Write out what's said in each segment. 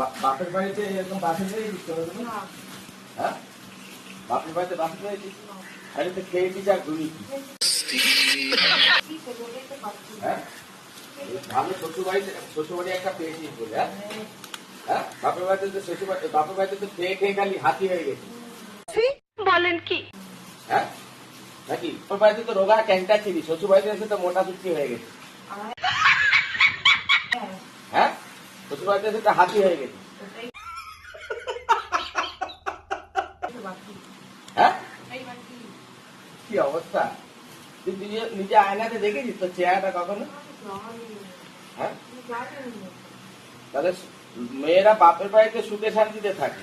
বাপের বাড়িতে এরকম দিচ্ছ তুমি না? হ্যাঁ? বাপের বাড়িতে বাসন হয়ে দিচ্ছ তো খেয়ে ঘুরি কি হ্যাঁ? ভালো শ্বশুর বাড়িতে শ্বশুর বাড়ি একটা পেয়েছিস বলে হ্যাঁ? হ্যাঁ? বাপের বাড়িতে তো শ্বশুর বাড়ি বাপের বাড়িতে তো খেয়ে খেয়ে খালি হাতি হয়ে গেছে। বলেন কি? হ্যাঁ? নাকি? তোর বাড়িতে তো রোগা ক্যাংটা ছিলি শ্বশুর বাড়িতে এসে তো মোটা সুচি হয়ে গেছে আমার হ্যাঁ হ্যাঁ মেয়েরা বাপের বাড়িতে সুখে শান্তিতে থাকে।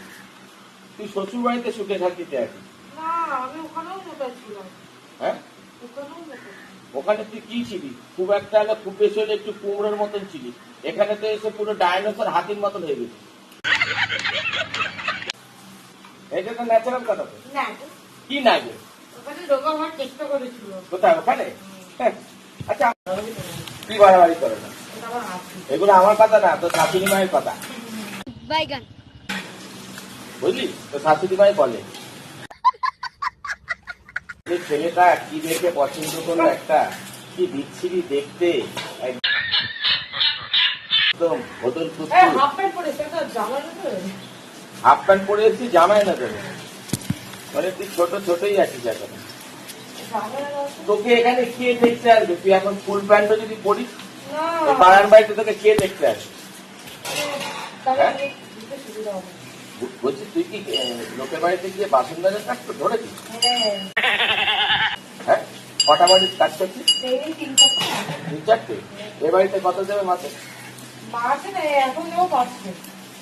তুই শ্বশুর বাড়িতে সুখে শান্তিতে আছিস হ্যাঁ ওখানেও মোটা ছিলাম। ওখানে তুই কি ছিলি? খুব একটা হলে খুব বেশি হলে একটু কুমড়োর মতন ছিলি। এখানে তো এসে পুরো ডাইনোসর হাতির মতন হয়ে গেছে এটা তো ন্যাচারাল কথা তো। কি না গে ওখানে রোগা হওয়ার চেষ্টা করেছিল। কোথায়? ওখানে? হ্যাঁ। আচ্ছা কি বাড়াবাড়ি করে না। এগুলো আমার কথা না তো শাশুড়ি মায়ের কথা। বাইগান। বুঝলি? তো শাশুড়ি মাই বলে। যে ছেলেটা কি দেখে পছন্দ করল একটা? কি বিচ্ছিরি দেখতে? একদম ভদর হাফ প্যান্ট পরে সেটা জামা নেবে হাফ প্যান্ট পরে এসেছি জামাই না দেবে মানে তুই ছোট ছোটই আছিস এখন। তোকে এখানে কে দেখতে আসবে। তুই এখন ফুল প্যান্টও যদি পরিস পাড়ার বাড়িতে তোকে কে দেখতে আসবে। হ্যাঁ? বলছি তুই কি লোকের বাড়িতে গিয়ে বাসন বাজার কাজ করে ধরেছিস? হ্যাঁ। হ্যাঁ কটা বাড়ির কাজ করছিস? তিন চারটে? এ বাড়িতে কত দেবে মাসে? না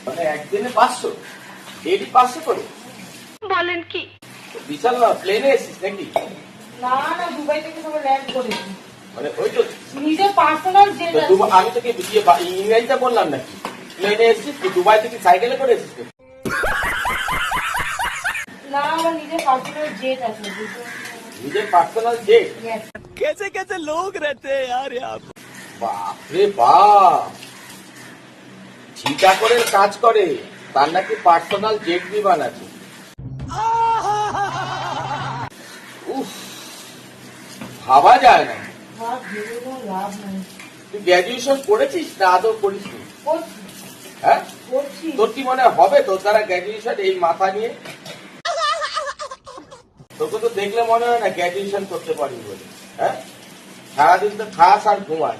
মানে একদিনে পাঁচশো? ডেলি পাঁচশো করে? বলেন কি? বিশাল প্লেনে এসিস নাকি? না না দুবাই থেকে সবাই ল্যান্ড করেছি। মানে ওই তো নিজের পার্সোনাল তো দুবা- আমি তোকে ইয়ে ইংরেজিটা বললাম নাকি? প্লেনে এসেছিস কি দুবাই থেকে সাইকেলে করে এসেছিস? না আমার নিজের পার্সোনাল জেট আছে বুঝতে নিজের পার্সোনাল জেট Yes. कैसे कैसे लोग रहते हैं यार यहाँ पे? বাপরে বাপ ছিটা করে কাজ করে তার নাকি পার্সোনাল জেট বিমান আছে উফ ভাবা যায় না ভাব ভেবে কোনো লাভ নাই তুই গ্র্যাজুয়েশন করেছিস না আদৌ করিস নি? করছি হ্যাঁ করছি তোর কি মনে হয় হবে তোর দ্বারা গ্র্যাজুয়েশন এই মাথা নিয়ে তোকে তো দেখলে মনে হয় না গ্র্যাজুয়েশন করতে পারি বলে। হ্যাঁ? সারাদিন তো খাস আর ঘুমাস